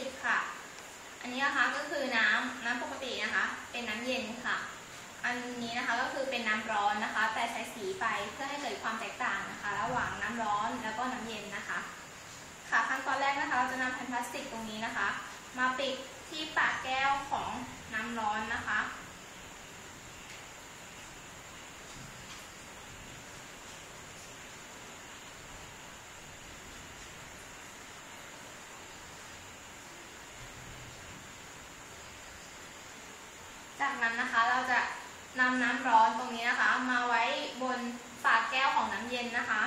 10 ค่ะ อันนี้นะคะก็คือน้ำน้ำปกตินะคะ เป็นน้ำเย็นค่ะ อันนี้นะคะก็คือเป็นน้ำร้อนนะคะ แต่ใช้สีไปเพื่อให้เกิดความแตกต่างนะคะ ระหว่างน้ำร้อนแล้วก็น้ำเย็นนะคะ ค่ะขั้นตอนแรกนะคะ เราจะนำแผ่นพลาสติกตรงนี้นะคะ มาปิดที่ปากแก้วของน้ำร้อนนะคะ จากนั้นนะคะเราจะนำน้ำร้อนตรงนี้นะคะ มาไว้บนฝาแก้วของน้ำเย็นนะคะ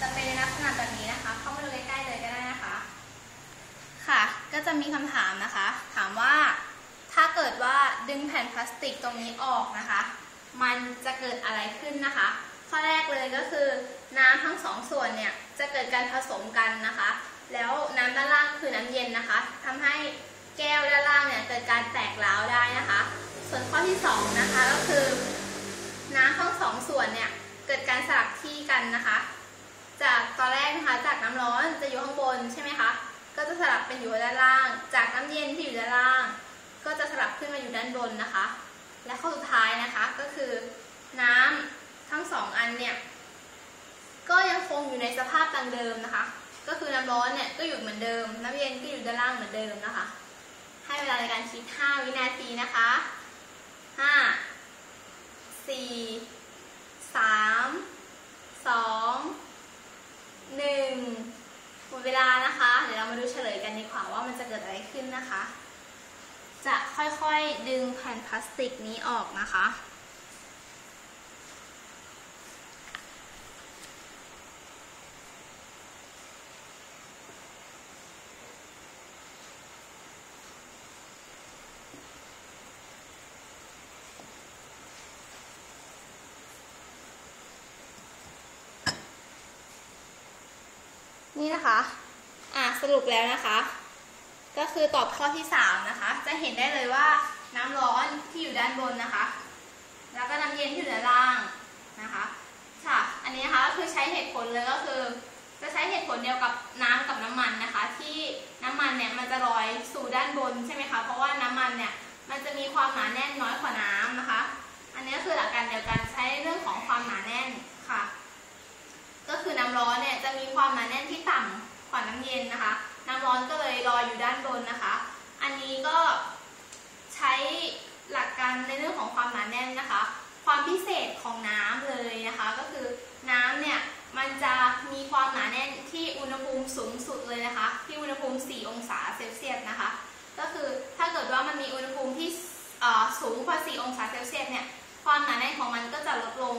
จะเป็นในลักษณะแบบนี้นะคะ เข้ามาดูใกล้ๆเลยก็ได้นะคะ ค่ะ ก็ จะมีคำถามนะคะ ถามว่าถ้าเกิดว่าดึงแผ่นพลาสติกตรงนี้ออกนะคะ มันจะเกิดอะไรขึ้นนะคะ ข้อแรกเลยก็คือ น้ำทั้งสองส่วนเนี่ยจะเกิดการผสมกันนะคะ แล้วน้ำด้านล่างคือน้ำเย็นนะคะทำให้แก้วด้านล่างเนี่ยเกิดการแตกร้าวได้นะคะ ส่วนข้อที่สองนะคะก็คือ น้ำทั้งสองส่วนเนี่ยเกิดการสลับที่กันนะคะ จากตอนแรกนะคะจากน้ำร้อนจะอยู่ข้างบนใช่ไหมคะ ก็จะสลับเป็นอยู่ด้านล่าง จากน้ำเย็นที่อยู่ด้านล่าง ก็จะสลับขึ้นมาอยู่ด้านบนนะคะ และข้อสุดท้ายนะคะก็คือน้ำทั้งสองอันเนี่ยก็ยังคงอยู่ในสภาพดังเดิมนะคะ ก็คือน้ำร้อนเนี่ยก็อยู่เหมือนเดิม น้ำเย็นก็อยู่ด้านล่างเหมือนเดิมนะคะ ให้เวลาในการคิด 5 วินาทีนะคะ 5 4 3 2 หนึ่งหมดเวลานะคะ เดี๋ยวเรามาดูเฉลยกันดีกว่าว่ามันจะเกิดอะไรขึ้ นนะคะ จะค่อยๆดึงแผ่นพลาสติกนี้ออกนะคะ นี่นะคะ อะสรุปแล้วนะคะ ก็คือตอบข้อที่ 3 นะคะ จะเห็นได้เลยว่าน้ำร้อนที่อยู่ด้านบนนะคะ แล้วก็น้ำเย็นที่อยู่ด้านล่างนะคะ ค่ะ อันนี้นะคะก็คือใช้เหตุผลเลยก็คือ จะใช้เหตุผลเดียวกับน้ำกับน้ำมันนะคะ ที่น้ำมันเนี่ยมันจะลอยสู่ด้านบนใช่ไหมคะ เพราะว่าน้ำมันเนี่ยมันจะมีความหนาแน่นน้อยกว่าน้ำนะคะ อันนี้ก็คือหลักการเดียวกันใช้เรื่องของความหนาแน่นค่ะ ก็คือน้ำร้อนเนี่ยจะมีความหนาแน่นที่ต่ำกว่าน้ำเย็นนะคะ น้ำร้อนก็เลยลอยอยู่ด้านบนนะคะ อันนี้ก็ใช้หลักการในเรื่องของความหนาแน่นนะคะ ความพิเศษของน้ำเลยนะคะ ก็คือน้ำเนี่ยมันจะมีความหนาแน่นที่อุณหภูมิสูงสุดเลยนะคะ ที่อุณหภูมิ 4 องศาเซลเซียสนะคะ ก็คือถ้าเกิดว่ามันมีอุณหภูมิที่สูงกว่า 4 องศาเซลเซียสเนี่ยความหนาแน่นของมันก็จะลดลง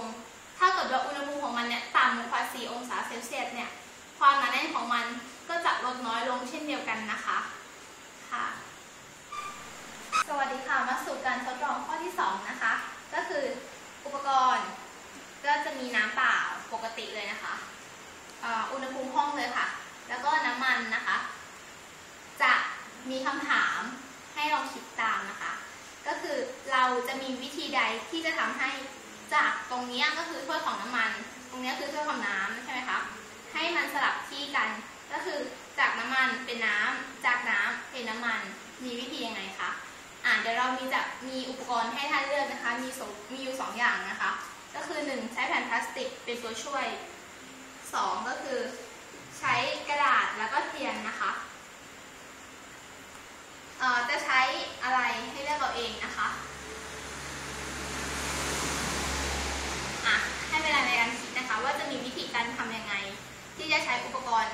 ถ้าเกิดว่าอุณหภูมิของมันเนี่ยต่ำกว่า 4 องศาเซลเซียสเนี่ยความหนาแน่นของมัน ก็จะลดน้อยลงเช่นเดียวกันนะคะค่ะ สวัสดีค่ะมาสู่การทดลองข้อที่ 2 นะคะ ก็คืออุปกรณ์ก็จะมีน้ำเปล่าปกติเลยนะคะอุณหภูมิห้องเลยค่ะ แล้วก็น้ำมันนะคะ จะมีคำถามให้ลองคิดตามนะคะ ก็คือเราจะมีวิธีใดที่จะทำให้จากตรงนี้ก็คือถ้วยของน้ำมัน ตรงนี้คือถ้วยของน้ำใช่ไหมคะให้มันสลับที่กัน ก็คือจากน้ำมันเป็นน้ำจากน้ำเป็นน้ำมัน มีวิธียังไงคะ อ่าเดี๋ยวเรามีจะมีอุปกรณ์ให้ท่านเลือกนะคะ มีมีอยู่สองอย่างนะคะ ก็คือหนึ่งใช้แผ่นพลาสติกเป็นตัวช่วยสองก็คือใช้กระดาษแล้วก็เทียนนะคะเอ่อจะใช้อะไรให้เลือกเอาเองนะคะให้เวลาในการคิดนะคะ ว่าจะมีวิธีการทำยังไง ที่จะใช้อุปกรณ์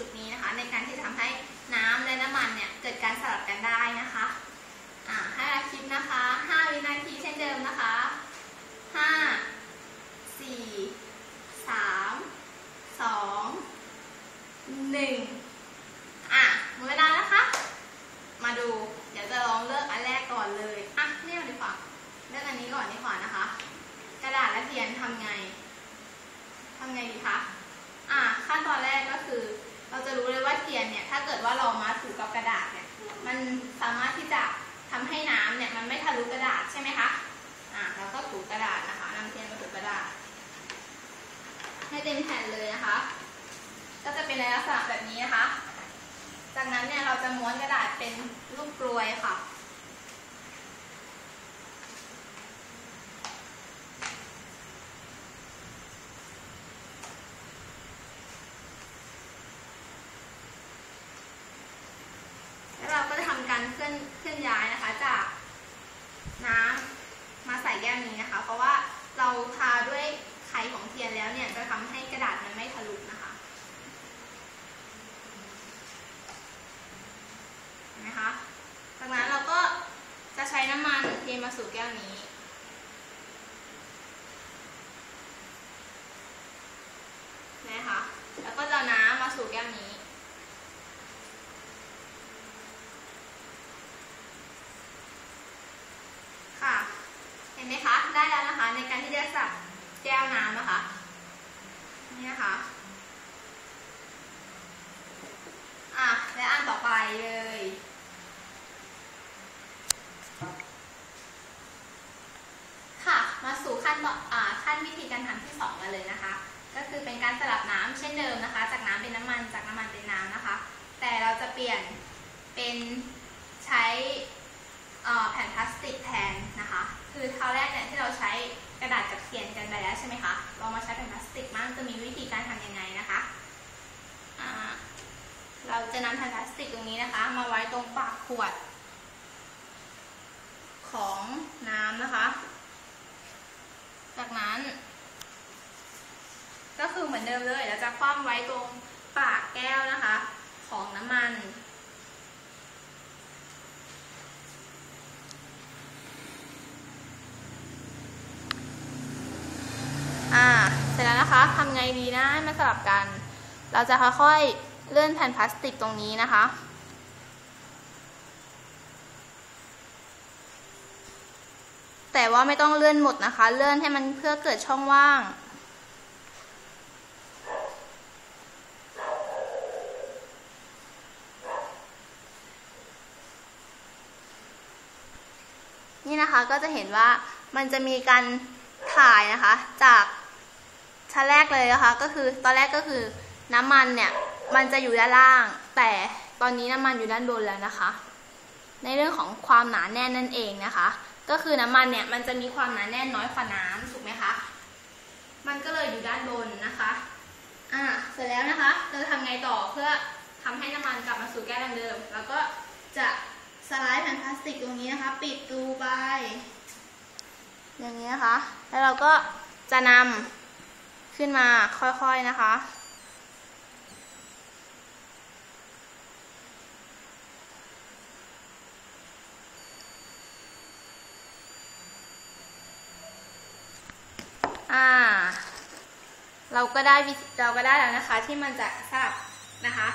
ใน2ชุดนี้นะคะ ในการที่จะทำให้น้ำและน้ำมันเนี่ยเกิดการสลับกันได้นะคะ ระดาษเนี่ยมันสามารถที่จะทำให้น้ำเนี่ยมันไม่ทะลุกระดาษใช่ไหมคะอะล้วก็ถูกระดาษนะคะนำเทียนมาถูกระดาษ ให้เต็มแผ่นเลยนะคะ ก็จะเป็นลักษณะแบบนี้นะคะ จากนั้นเนี่ยเราจะม้วนกระดาษเป็นรูปกลวยค่ะ มาสู่แก้วนี้ นะคะ แล้วก็จะเอาน้ำมาสู่แก้วนี้ ค่ะ เห็นไหมคะ ได้แล้วนะคะ ในการที่จะสับแก้วน้ำนะคะ นี่นะคะ และอันต่อไปเลย ค่ะ มาสู่ขั้นต่ออ่าขั้นวิธีการทำที่สองกันเลยนะคะ ก็ คือเป็นการสลับน้ำเช่นเดิมนะคะ จากน้ำเป็นน้ำมันจากน้ำมันเป็นน้ำนะคะ แต่เราจะเปลี่ยนเป็นใช้แผ่นพลาสติกแทนนะคะ คือคราวแรกเนี่ยที่เราใช้กระดาษกับเทียนกันไปแล้วใช่ไหมคะเรามาใช้แผ่นพลาสติกมั่งจะมีวิธีการทำยังไงนะคะเราจะนำแผ่นพลาสติกตรงนี้นะคะ มาไว้ตรงปากขวด ของน้ำนะคะ จากนั้น ก็คือ เหมือนเดิมเลยเราจะคว่ำไว้ตรงปากแก้วนะคะ ของน้ำมันอ่าเสร็จแล้วนะคะทำไงดีนะให้มันสลับกัน เราจะค่อยๆเลื่อนแผ่นพลาสติกตรงนี้นะคะ แต่ว่าไม่ต้องเลื่อนหมดนะคะ เลื่อนให้มันเพื่อเกิดช่องว่าง นี่นะคะก็จะเห็นว่ามันจะมีการถ่ายนะคะ จากชั้นแรกเลยนะคะ ก็คือตอนแรกก็คือน้ำมันเนี่ยมันจะอยู่ด้านล่าง แต่ตอนนี้น้ำมันอยู่ด้านบนแล้วนะคะ ในเรื่องของความหนาแน่นนั่นเองนะคะ ก็คือน้ำมันเนี่ยมันจะมีความหนาแน่นน้อยกว่าน้ำถูกไหมคะมันก็เลยอยู่ด้านบนนะคะอ่าเสร็จแล้วนะคะ เราจะทำไงต่อเพื่อทำให้น้ำมันกลับมาสู่แก้วดังเดิม แล้วก็จะ สไลด์แผ่นพลาสติกตรงนี้นะคะ ปิดรูไป อย่างนี้นะคะ แล้วเราก็จะนำขึ้นมาค่อยๆนะคะ อ่า เราก็ได้วิเราก็ได้แล้วนะคะ ที่มันจะสลับนะคะ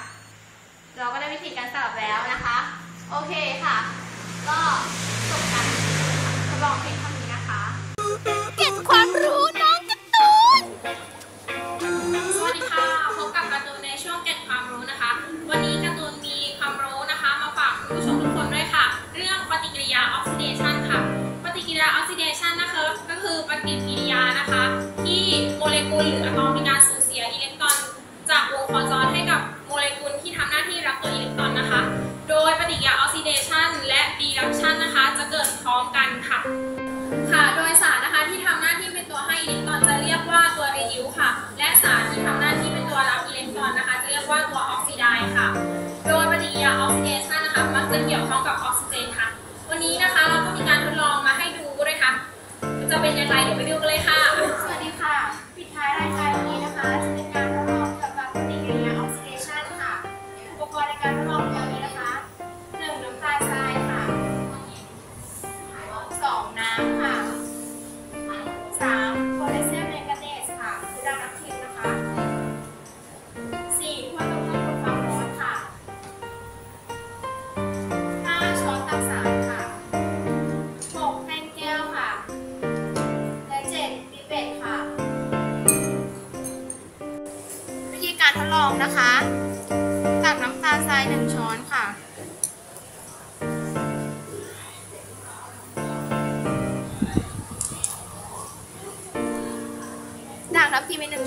เราก็ได้วิธีการสลับแล้วนะคะ โอเคค่ะ ก็จบการทดลองเพียงเท่านี้นะคะ เก็บความรู้น้องการ์ตูน สวัสดีค่ะ พบกับการ์ตูนในช่วงเก็บความรู้นะคะ วันนี้การ์ตูนมีความรู้นะคะ มาฝากคุณผู้ชมทุกคนด้วยค่ะ เรื่องปฏิกิริยาออกซิเดชันค่ะ ปฏิกิริยาออกซิเดชันนะคะก็คือปฏิกิริยานะคะ ที่โมเลกุลหรืออะตอมมีการสูญเสียอิเล็กตรอนจากวงโคจร ยปฏิกิริยาออกซิเดชันและดีดักชันนะคะ จะเกิดพร้อมกันค่ะ ค่ะ โดยสารนะคะที่ทำหน้าที่เป็นตัวให้อิเล็กตรอนจะเรียกว่าตัวเรดิวค่ะ และสารที่ทำหน้าที่เป็นตัวรับอิเล็กตรอนนะคะ จะเรียกว่าตัวออกซิไดซ์ค่ะ โดยปฏิกิริยาออกซิเดชันนะคะมักจะเกี่ยวข้องกับออกซิเจนค่ะ วันนี้นะคะเราก็มีการทดลองมาให้ดูด้วยค่ะ จะเป็นอย่างไรเดี๋ยวไปดูกันเลยค่ะ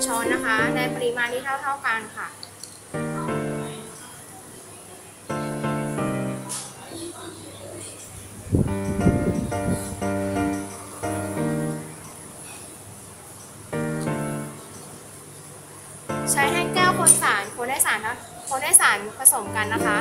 ช้อนนะคะ ในปริมาณที่เท่าๆกันค่ะใช้แท่แก้วคนสารคนให้สารคนให้สารผสมกันนะคะ